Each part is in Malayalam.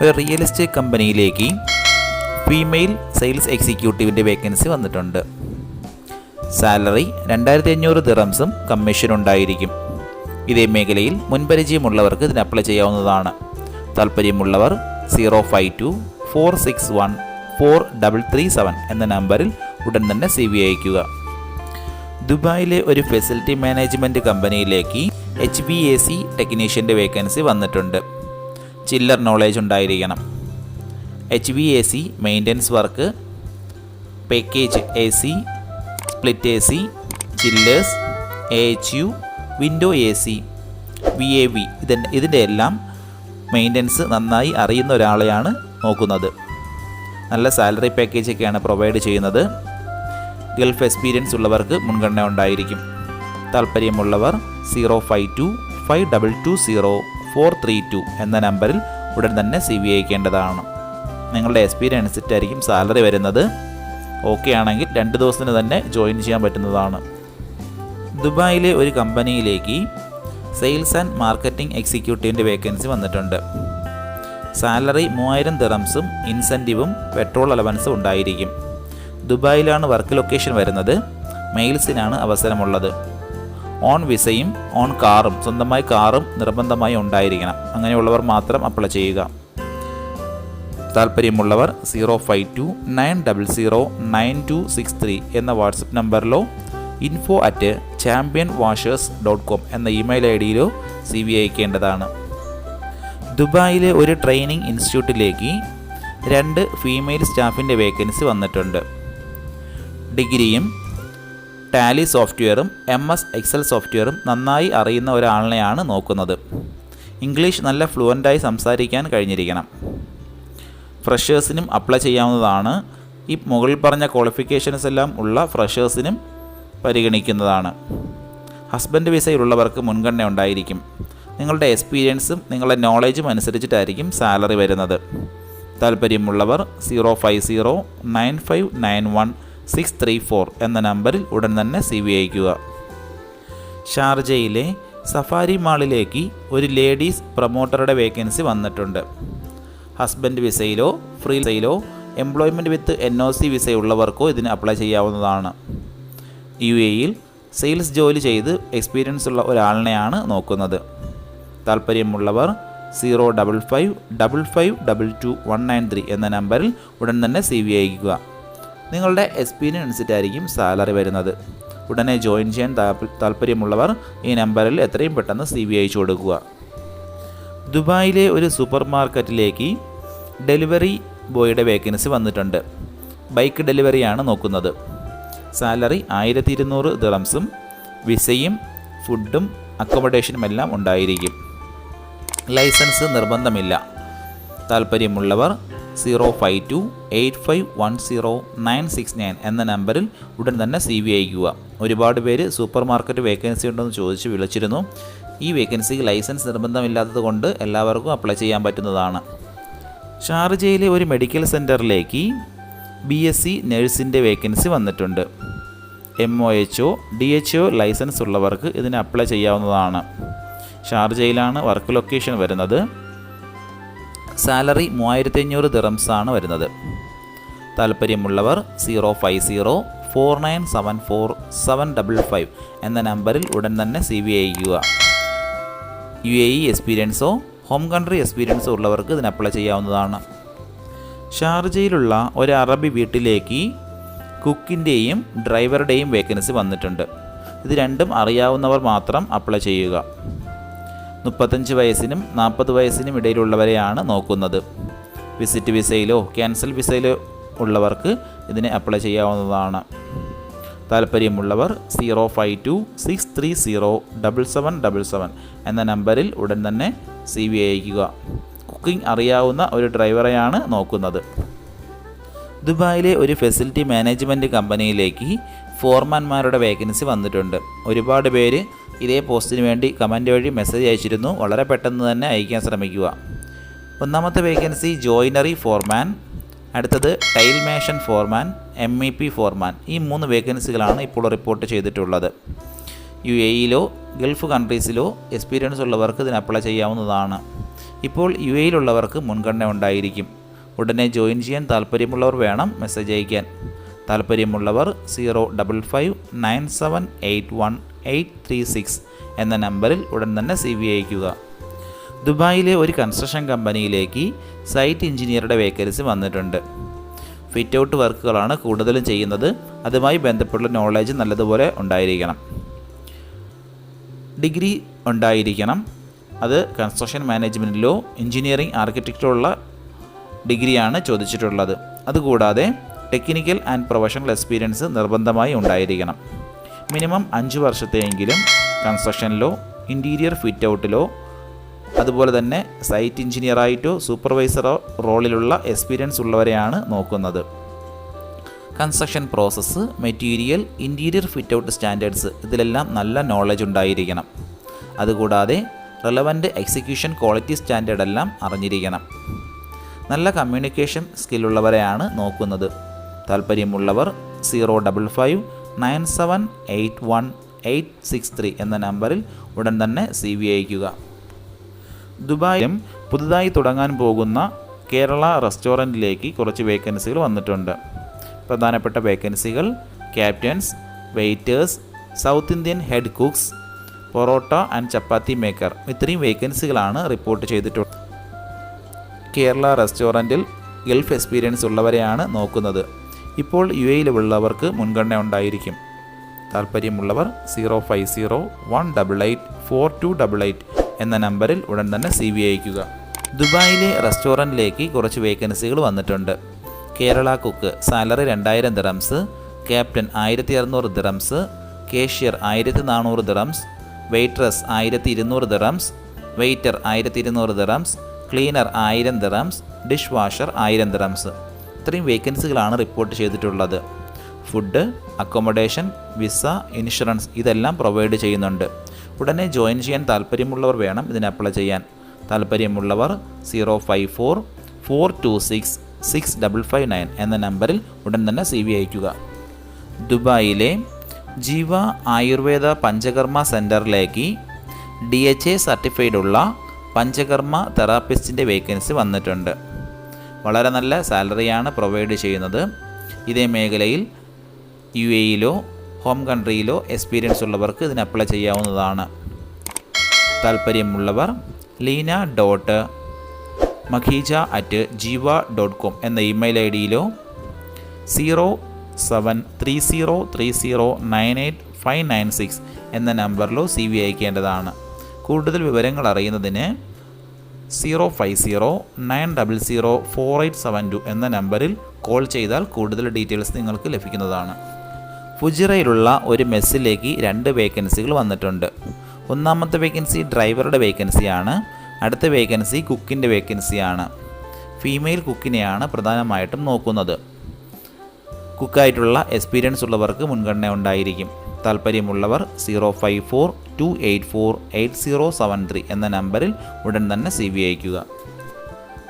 ഒരു റിയൽ എസ്റ്റേറ്റ് കമ്പനിയിലേക്ക് ഫീമെയിൽ സെയിൽസ് എക്സിക്യൂട്ടീവിന്റെ വേക്കൻസി വന്നിട്ടുണ്ട്. സാലറി രണ്ടായിരത്തി അഞ്ഞൂറ് ദിറംസും കമ്മീഷൻ ഉണ്ടായിരിക്കും. ഇതേ മേഖലയിൽ മുൻപരിചയമുള്ളവർക്ക് ഇതിന് അപ്ലൈ ചെയ്യാവുന്നതാണ്. താല്പര്യമുള്ളവർ zero five two four six one four double three seven എന്ന നമ്പറിൽ ഉടൻ തന്നെ സി വി അയക്കുക ദുബായിലെ ഒരു ഫെസിലിറ്റി മാനേജ്മെന്റ് കമ്പനിയിലേക്ക് എച്ച് ബി എ സി ടെക്നീഷ്യന്റെ വേക്കൻസി വന്നിട്ടുണ്ട്. ചില്ലർ നോളേജ് ഉണ്ടായിരിക്കണം. H V A C maintenance work package A C split A C chillers A H U window A C V A V ഇതിന്റെ ഇതിന്റെ എല്ലാം മെയിന്റനൻസ് നന്നായി അറിയുന്ന ഒരാളെയാണ് നോക്കുന്നത്. നല്ല സാലറി പാക്കേജ് പാക്കേജൊക്കെയാണ് പ്രൊവൈഡ് ചെയ്യുന്നത്. ഗൾഫ് എക്സ്പീരിയൻസ് ഉള്ളവർക്ക് മുൻഗണന ഉണ്ടായിരിക്കും. താല്പര്യമുള്ളവർ zero five two five double two zero four three two എന്ന നമ്പറിൽ ഉടൻ തന്നെ സി വി അയക്കേണ്ടതാണ്. നിങ്ങളുടെ എക്സ്പീരിയൻസ് അനുസരിച്ചായിരിക്കും സാലറി വരുന്നത്. ഓക്കെ ആണെങ്കിൽ രണ്ട് ദിവസത്തിന് തന്നെ ജോയിൻ ചെയ്യാൻ പറ്റുന്നതാണ്. ദുബായിലെ ഒരു കമ്പനിയിലേക്ക് സെയിൽസ് ആൻഡ് മാർക്കറ്റിംഗ് എക്സിക്യൂട്ടീവിന്റെ വേക്കൻസി വന്നിട്ടുണ്ട്. സാലറി മൂവായിരം ദിറംസും ഇൻസെന്റീവും പെട്രോൾ അലവൻസും ഉണ്ടായിരിക്കും. ദുബായിലാണ് വർക്ക് ലൊക്കേഷൻ വരുന്നത്. മെയിൽസിനാണ് അവസരമുള്ളത്. ഓൺ വിസയും ഓൺ കാറും സ്വന്തമായി കാറും നിർബന്ധമായി ഉണ്ടായിരിക്കണം. അങ്ങനെയുള്ളവർ മാത്രം അപ്ലൈ ചെയ്യുക. താല്പര്യമുള്ളവർ zero five two nine double zero nine two six three എന്ന WhatsApp നമ്പറിലോ info at champion washers dot com എന്ന ഇമെയിൽ ഐ ഡിയിലോ സി വി അയക്കേണ്ടതാണ്. ദുബായിലെ ഒരു ട്രെയിനിങ് ഇൻസ്റ്റിറ്റ്യൂട്ടിലേക്ക് രണ്ട് ഫീമെയിൽ സ്റ്റാഫിന്റെ വേക്കൻസി വന്നിട്ടുണ്ട്. ഡിഗ്രിയും ടാലി സോഫ്റ്റ്വെയറും എം എസ് എക്സൽ സോഫ്റ്റ്വെയറും നന്നായി അറിയുന്ന ഒരാളിനെയാണ് നോക്കുന്നത്. ഇംഗ്ലീഷ് നല്ല ഫ്ലുവന്റായി സംസാരിക്കാൻ കഴിഞ്ഞിരിക്കണം. ഫ്രഷേഴ്സിനും അപ്ലൈ ചെയ്യാവുന്നതാണ്. ഈ മുകളിൽ പറഞ്ഞ ക്വാളിഫിക്കേഷൻസ് എല്ലാം ഉള്ള ഫ്രഷേഴ്സിനും പരിഗണിക്കുന്നതാണ്. ഹസ്ബൻഡ് വിസയിലുള്ളവർക്ക് മുൻഗണന ഉണ്ടായിരിക്കും. നിങ്ങളുടെ എക്സ്പീരിയൻസും നിങ്ങളുടെ നോളേജും അനുസരിച്ചിട്ടായിരിക്കും സാലറി വരുന്നത്. താല്പര്യമുള്ളവർ zero five zero nine five nine one six three four എന്ന നമ്പറിൽ ഉടൻ തന്നെ സി വി അയക്കുക ഷാർജയിലെ സഫാരി മാളിലേക്ക് ഒരു ലേഡീസ് പ്രൊമോട്ടറുടെ വേക്കൻസി വന്നിട്ടുണ്ട്. ഹസ്ബൻഡ് വിസയിലോ free വിസയിലോ employment with N O C വിസയുള്ളവർക്കോ ഇതിന് അപ്ലൈ ചെയ്യാവുന്നതാണ്. യു എയിൽ സെയിൽസ് ജോലി ചെയ്ത് എക്സ്പീരിയൻസ് ഉള്ള ഒരാളിനെയാണ് നോക്കുന്നത്. താല്പര്യമുള്ളവർ zero double five double five double two one nine three എന്ന നമ്പറിൽ ഉടൻ തന്നെ സി വി അയക്കുക നിങ്ങളുടെ എക്സ്പീരിയൻസ് അനുസരിച്ചായിരിക്കും സാലറി വരുന്നത്. ഉടനെ ജോയിൻ ചെയ്യാൻ താല്പ- താല്പര്യമുള്ളവർ ഈ നമ്പറിൽ എത്രയും പെട്ടെന്ന് സി വി അയച്ചു കൊടുക്കുക. ദുബായിലെ ഒരു സൂപ്പർ മാർക്കറ്റിലേക്ക് ഡെലിവറി ബോയുടെ വേക്കൻസി വന്നിട്ടുണ്ട് ബൈക്ക് ഡെലിവറിയാണ് നോക്കുന്നത്. സാലറി ആയിരത്തി ഇരുന്നൂറ് ദിറംസും വിസയും ഫുഡും അക്കോമഡേഷനും എല്ലാം ഉണ്ടായിരിക്കും. ലൈസൻസ് നിർബന്ധമില്ല. താല്പര്യമുള്ളവർ zero five two eight five one zero nine six nine എന്ന നമ്പറിൽ ഉടൻ തന്നെ സി വി അയക്കുക ഒരുപാട് പേര് സൂപ്പർ മാർക്കറ്റ് വേക്കൻസി ഉണ്ടെന്ന് ചോദിച്ച് വിളിച്ചിരുന്നു ഈ വേക്കൻസിക്ക് ലൈസൻസ് നിർബന്ധമില്ലാത്തത് കൊണ്ട് എല്ലാവർക്കും അപ്ലൈ ചെയ്യാൻ പറ്റുന്നതാണ് ഷാർജയിലെ ഒരു മെഡിക്കൽ സെന്ററിലേക്ക് ബി എസ് സി നഴ്സിന്റെ വേക്കൻസി വന്നിട്ടുണ്ട് M O H O D H O licence ഉള്ളവർക്ക് ഇതിന് അപ്ലൈ ചെയ്യാവുന്നതാണ് ഷാർജയിലാണ് വർക്ക് ലൊക്കേഷൻ വരുന്നത് സാലറി മൂവായിരത്തി അഞ്ഞൂറ് ദിറംസാണ് വരുന്നത്. താല്പര്യമുള്ളവർ zero five zero four nine seven four seven double five എന്ന നമ്പറിൽ ഉടൻ തന്നെ സി വി അയക്കുക യു എ ഇ എക്സ്പീരിയൻസോ ഹോം കൺട്രി എക്സ്പീരിയൻസോ ഉള്ളവർക്ക് ഇതിന് അപ്ലൈ ചെയ്യാവുന്നതാണ്. ഷാർജയിലുള്ള ഒരു അറബി വീട്ടിലേക്ക് കുക്കിന്റെയും ഡ്രൈവറുടെയും വേക്കൻസി വന്നിട്ടുണ്ട്. ഇത് രണ്ടും അറിയാവുന്നവർ മാത്രം അപ്ലൈ ചെയ്യുക. മുപ്പത്തഞ്ച് വയസ്സിനും നാൽപ്പത് വയസ്സിനും ഇടയിലുള്ളവരെയാണ് നോക്കുന്നത്. വിസിറ്റ് വിസയിലോ ക്യാൻസൽ വിസയിലോ ഉള്ളവർക്ക് ഇതിനെ അപ്ലൈ ചെയ്യാവുന്നതാണ്. താല്പര്യമുള്ളവർ zero five two six three zero double seven double seven എന്ന നമ്പറിൽ ഉടൻ തന്നെ സി വി അയക്കുക കുക്കിംഗ് അറിയാവുന്ന ഒരു ഡ്രൈവറെയാണ് നോക്കുന്നത്. ദുബായിലെ ഒരു ഫെസിലിറ്റി മാനേജ്മെന്റ് കമ്പനിയിലേക്ക് ഫോർമാൻമാരുടെ വേക്കൻസി വന്നിട്ടുണ്ട്. ഒരുപാട് പേര് ഇതേ പോസ്റ്റിന് വേണ്ടി കമന്റ് വഴി മെസ്സേജ് അയച്ചിരുന്നു. വളരെ പെട്ടെന്ന് തന്നെ അയക്കാൻ ശ്രമിക്കുക. ഒന്നാമത്തെ വേക്കൻസി ജോയിനറി ഫോർമാൻ അടുത്തത് tile mason foreman M E P foreman. ഈ മൂന്ന് വേക്കൻസികളാണ് ഇപ്പോൾ റിപ്പോർട്ട് ചെയ്തിട്ടുള്ളത്. യു എയിലോ ഗൾഫ് കൺട്രീസിലോ എക്സ്പീരിയൻസ് ഉള്ളവർക്ക് ഇതിന് അപ്ലൈ ചെയ്യാവുന്നതാണ്. ഇപ്പോൾ യു എയിലുള്ളവർക്ക് മുൻഗണന ഉണ്ടായിരിക്കും. ഉടനെ ജോയിൻ ചെയ്യാൻ താല്പര്യമുള്ളവർ വേണം മെസ്സേജ് അയക്കാൻ. താല്പര്യമുള്ളവർ zero double five nine seven eight one eight three six എന്ന നമ്പറിൽ ഉടൻ തന്നെ സി വി അയക്കുക ദുബായിലെ ഒരു കൺസ്ട്രക്ഷൻ കമ്പനിയിലേക്ക് സൈറ്റ് എഞ്ചിനീയറുടെ വേക്കൻസി വന്നിട്ടുണ്ട്. ഫിറ്റ് ഔട്ട് വർക്കുകളാണ് കൂടുതലും ചെയ്യുന്നത്. അതുമായി ബന്ധപ്പെട്ട നോളേജ് നല്ലതുപോലെ ഉണ്ടായിരിക്കണം. ഡിഗ്രി ഉണ്ടായിരിക്കണം. അത് കൺസ്ട്രക്ഷൻ മാനേജ്മെന്റിലോ എഞ്ചിനീയറിംഗ് ആർക്കിടെക്റ്റോ ഉള്ള ഡിഗ്രിയാണ് ചോദിച്ചിട്ടുള്ളത്. അതുകൂടാതെ ടെക്നിക്കൽ ആൻഡ് പ്രൊഫഷണൽ എക്സ്പീരിയൻസ് നിർബന്ധമായി ഉണ്ടായിരിക്കണം. മിനിമം അഞ്ച് വർഷത്തെയെങ്കിലും കൺസ്ട്രക്ഷനിലോ ഇന്റീരിയർ ഫിറ്റ് ഔട്ടിലോ അതുപോലെ തന്നെ സൈറ്റ് എഞ്ചിനീയറായിട്ടോ സൂപ്പർവൈസറോ റോളിലുള്ള എക്സ്പീരിയൻസ് ഉള്ളവരെയാണ് നോക്കുന്നത്. Construction process material interior fit out standards ഇതിലെല്ലാം നല്ല നോളജ് ഉണ്ടായിരിക്കണം. അതുകൂടാതെ റെലവന്റ് എക്സിക്യൂഷൻ ക്വാളിറ്റി സ്റ്റാൻഡേർഡെല്ലാം അറിഞ്ഞിരിക്കണം. നല്ല കമ്മ്യൂണിക്കേഷൻ സ്കില്ലുള്ളവരെയാണ് നോക്കുന്നത്. താല്പര്യമുള്ളവർ zero double five nine seven eight one eight six three എന്ന നമ്പറിൽ ഉടൻ തന്നെ സി വി അയക്കുക ദുബായിലും പുതുതായി തുടങ്ങാൻ പോകുന്ന കേരള റെസ്റ്റോറന്റിലേക്ക് കുറച്ച് വേക്കൻസികൾ വന്നിട്ടുണ്ട്. പ്രധാനപ്പെട്ട വേക്കൻസികൾ captains waiters south Indian head cooks parotta and chapati maker ഇത്രയും വേക്കൻസികളാണ് റിപ്പോർട്ട് ചെയ്തിട്ടുള്ളത്. കേരള റെസ്റ്റോറന്റിൽ ഗൾഫ് എക്സ്പീരിയൻസ് ഉള്ളവരെയാണ് നോക്കുന്നത്. ഇപ്പോൾ യു എയിലുള്ളവർക്ക് മുൻഗണന ഉണ്ടായിരിക്കും. താല്പര്യമുള്ളവർ zero five zero one double eight four two double eight എന്ന നമ്പറിൽ ഉടൻ തന്നെ സി വി അയക്കുക ദുബായിലെ റെസ്റ്റോറന്റിലേക്ക് കുറച്ച് വേക്കൻസികൾ വന്നിട്ടുണ്ട്. കേരള കുക്ക് സാലറി രണ്ടായിരം ദിറംസ് ക്യാപ്റ്റൻ ആയിരത്തി അറുന്നൂറ് ദിറംസ് കേഷ്യർ ആയിരത്തി നാനൂറ് ദിറംസ് വെയിട്രസ് ആയിരത്തി ഇരുന്നൂറ് ദിറംസ് വെയിറ്റർ ആയിരത്തി ഇരുന്നൂറ് ദിറംസ് ക്ലീനർ ആയിരം ദിറംസ് ഡിഷ് വാഷർ ആയിരം ദിറംസ് ഇത്രയും വേക്കൻസികളാണ് റിപ്പോർട്ട് ചെയ്തിട്ടുള്ളത്. ഫുഡ് അക്കോമഡേഷൻ വിസ ഇൻഷുറൻസ് ഇതെല്ലാം പ്രൊവൈഡ് ചെയ്യുന്നുണ്ട്. ഉടനെ ജോയിൻ ചെയ്യാൻ താല്പര്യമുള്ളവർ വേണം ഇതിന് അപ്ലൈ ചെയ്യാൻ. താല്പര്യമുള്ളവർ zero five four four two six six double five nine എന്ന നമ്പറിൽ ഉടൻ തന്നെ സി വി അയക്കുക ദുബായിലെ ജീവ ആയുർവേദ പഞ്ചകർമ്മ സെന്ററിലേക്ക് ഡി എച്ച് എ സർട്ടിഫൈഡ് ഉള്ള പഞ്ചകർമ്മ തെറാപ്പിസ്റ്റിന്റെ വേക്കൻസി വന്നിട്ടുണ്ട്. വളരെ നല്ല സാലറിയാണ് പ്രൊവൈഡ് ചെയ്യുന്നത്. ഇതേ മേഖലയിൽ യു എയിലോ ഹോം കൺട്രിയിലോ എക്സ്പീരിയൻസ് ഉള്ളവർക്ക് ഇതിന് അപ്ലൈ ചെയ്യാവുന്നതാണ്. താല്പര്യമുള്ളവർ Leena dot Makhija at Jeeva dot com എന്ന email I ഡിയിലോ zero seven three zero three zero nine eight five nine six എന്ന നമ്പറിലോ സി വി അയക്കേണ്ടതാണ്. കൂടുതൽ വിവരങ്ങൾ അറിയുന്നതിന് zero five zero nine double zero four eight seven two എന്ന നമ്പറിൽ കോൾ ചെയ്താൽ കൂടുതൽ ഡീറ്റെയിൽസ് നിങ്ങൾക്ക് ലഭിക്കുന്നതാണ്. ഫുജിറയിലുള്ള ഒരു മെസ്സിലേക്ക് രണ്ട് വേക്കൻസികൾ വന്നിട്ടുണ്ട്. ഒന്നാമത്തെ വേക്കൻസി ഡ്രൈവറുടെ വേക്കൻസിയാണ് അടുത്ത വേക്കൻസി കുക്കിന്റെ വേക്കൻസിയാണ്. ഫീമെയിൽ കുക്കിനെയാണ് പ്രധാനമായിട്ടും നോക്കുന്നത്. കുക്കായിട്ടുള്ള എക്സ്പീരിയൻസ് ഉള്ളവർക്ക് മുൻഗണന ഉണ്ടായിരിക്കും. താല്പര്യമുള്ളവർ zero five four two eight four eight zero seven three എന്ന നമ്പറിൽ ഉടൻ തന്നെ സി വി അയക്കുക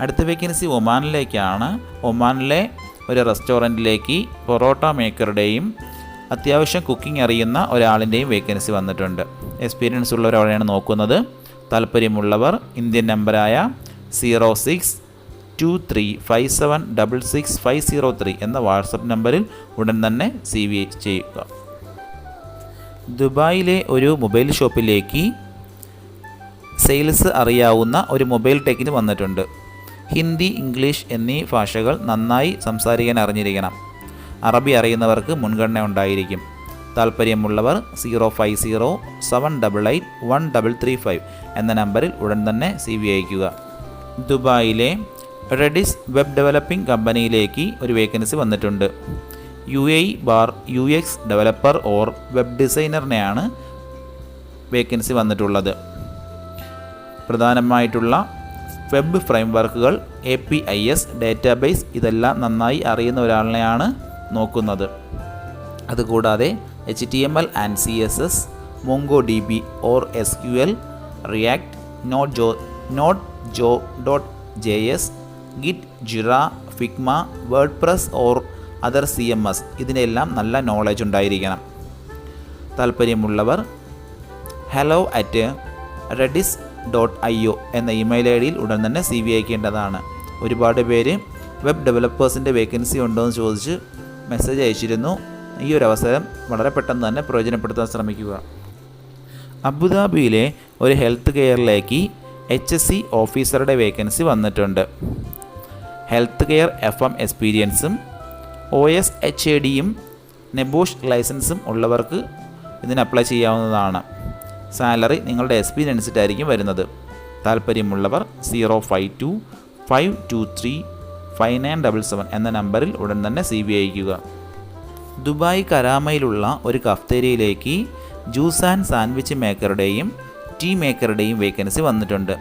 അടുത്ത വേക്കൻസി ഒമാനിലേക്കാണ്. ഒമാനിലെ ഒരു റെസ്റ്റോറന്റിലേക്ക് പൊറോട്ട മേക്കറുടെയും അത്യാവശ്യം കുക്കിംഗ് അറിയുന്ന ഒരാളിന്റെയും വേക്കൻസി വന്നിട്ടുണ്ട്. എക്സ്പീരിയൻസ് ഉള്ളവരവിടെയാണ് നോക്കുന്നത്. താല്പര്യമുള്ളവർ ഇന്ത്യൻ നമ്പറായ zero six two three five seven double six five zero three എന്ന വാട്സപ്പ് നമ്പറിൽ ഉടൻ തന്നെ സി വി ചെയ്യുക. ദുബായിലെ ഒരു മൊബൈൽ ഷോപ്പിലേക്ക് സെയിൽസ് അറിയാവുന്ന ഒരു മൊബൈൽ ടെക്കിന് വന്നിട്ടുണ്ട്. ഹിന്ദി ഇംഗ്ലീഷ് എന്നീ ഭാഷകൾ നന്നായി സംസാരിക്കാൻ അറിഞ്ഞിരിക്കണം. അറബി അറിയുന്നവർക്ക് മുൻഗണന ഉണ്ടായിരിക്കും. താല്പര്യമുള്ളവർ zero five zero seven double eight one double three five എന്ന നമ്പറിൽ ഉടൻ തന്നെ സി വി അയക്കുക ദുബായിലെ റെഡിസ് വെബ് ഡെവലപ്പിംഗ് കമ്പനിയിലേക്ക് ഒരു വേക്കൻസി വന്നിട്ടുണ്ട്. U A bar U X developer or web ഡിസൈനറിനെയാണ് vacancy വന്നിട്ടുള്ളത്. പ്രധാനമായിട്ടുള്ള web ഫ്രെയിംവർക്കുകൾ A P I S database ഇതെല്ലാം നന്നായി അറിയുന്ന ഒരാളിനെയാണ് നോക്കുന്നത്. അതുകൂടാതെ H T M L and C S S Mongo D B or S Q L React node Joe node Joe dot J S Git Jira Figma WordPress or other C M S ഇതിനെല്ലാം നല്ല നോളജ് ഉണ്ടായിരിക്കണം. താല്പര്യമുള്ളവർ hello at Redis dot I O എന്ന ഇമെയിൽ ഐ ഡിയിൽ ഉടൻ തന്നെ സി വി അയക്കേണ്ടതാണ്. ഒരുപാട് പേര് വെബ് ഡെവലപ്പേഴ്സിന്റെ വേക്കൻസി ഉണ്ടോ എന്ന് ചോദിച്ച് മെസ്സേജ് അയച്ചിരുന്നു. ഈ ഒരു അവസരം വളരെ പെട്ടെന്ന് തന്നെ പ്രയോജനപ്പെടുത്താൻ ശ്രമിക്കുക. അബുദാബിയിലെ ഒരു ഹെൽത്ത് കെയറിലേക്ക് എച്ച് എസ് സി ഓഫീസറുടെ വേക്കൻസി വന്നിട്ടുണ്ട്. ഹെൽത്ത് കെയർ എഫ് എം എക്സ്പീരിയൻസും ഒ എസ് എച്ച് എ ഡിയും നെബോഷ് ലൈസൻസും ഉള്ളവർക്ക് ഇതിന് അപ്ലൈ ചെയ്യാവുന്നതാണ്. സാലറി നിങ്ങളുടെ എക്സ്പീരിയൻസ് അനുസരിച്ചായിരിക്കും വരുന്നത്. താല്പര്യമുള്ളവർ zero five two five two three five nine double seven എന്ന നമ്പറിൽ ഉടൻ തന്നെ സി ബി അയക്കുക ദുബായ് കരാമയിലുള്ള ഒരു കഫ്തേരിയയിലേക്ക് ജ്യൂസ് ആൻഡ് സാൻഡ്വിച്ച് മേക്കറുടെയും ടീ മേക്കറുടെയും വേക്കൻസി വന്നിട്ടുണ്ട്.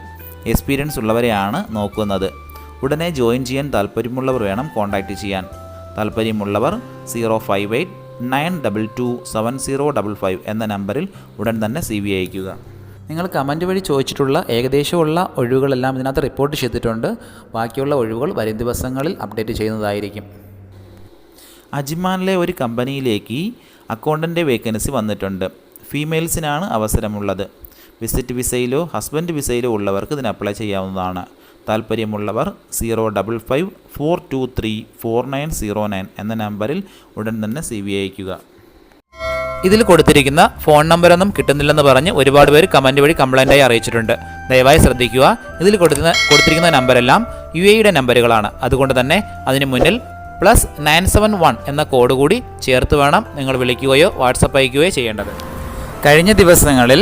എക്സ്പീരിയൻസ് ഉള്ളവരെയാണ് നോക്കുന്നത്. ഉടനെ ജോയിൻ ചെയ്യാൻ താല്പര്യമുള്ളവർ വേണം കോൺടാക്റ്റ് ചെയ്യാൻ. താല്പര്യമുള്ളവർ zero five eight nine double two seven zero double five എന്ന നമ്പറിൽ ഉടൻ തന്നെ സി വി അയക്കുക നിങ്ങൾ കമന്റ് വഴി ചോദിച്ചിട്ടുള്ള ഏകദേശമുള്ള ഒഴിവുകളെല്ലാം ഇതിനകത്ത് റിപ്പോർട്ട് ചെയ്തിട്ടുണ്ട്. ബാക്കിയുള്ള ഒഴിവുകൾ വരും ദിവസങ്ങളിൽ അപ്ഡേറ്റ് ചെയ്യുന്നതായിരിക്കും. അജ്മാനിലെ ഒരു കമ്പനിയിലേക്ക് അക്കൗണ്ടന്റെ വേക്കൻസി വന്നിട്ടുണ്ട്. ഫീമെയിൽസിനാണ് അവസരമുള്ളത്. വിസിറ്റ് വിസയിലോ ഹസ്ബൻഡ് വിസയിലോ ഉള്ളവർക്ക് ഇതിന് അപ്ലൈ ചെയ്യാവുന്നതാണ്. താല്പര്യമുള്ളവർ zero double five four two three four nine zero nine എന്ന നമ്പറിൽ ഉടൻ തന്നെ സി വി അയക്കുക ഇതിൽ കൊടുത്തിരിക്കുന്ന ഫോൺ നമ്പറൊന്നും കിട്ടുന്നില്ലെന്ന് പറഞ്ഞ് ഒരുപാട് പേര് കമന്റ് വഴി കംപ്ലൈന്റായി അറിയിച്ചിട്ടുണ്ട്. ദയവായി ശ്രദ്ധിക്കുക. ഇതിൽ കൊടുക്കുന്ന കൊടുത്തിരിക്കുന്ന നമ്പരെല്ലാം യു എയുടെ നമ്പറുകളാണ്. അതുകൊണ്ട് തന്നെ അതിന് മുന്നിൽ പ്ലസ് നയൻ സെവൻ വൺ എന്ന കോഡ് കൂടി ചേർത്ത് വേണം നിങ്ങൾ വിളിക്കുകയോ വാട്സപ്പ് അയക്കുകയോ ചെയ്യേണ്ടത്. കഴിഞ്ഞ ദിവസങ്ങളിൽ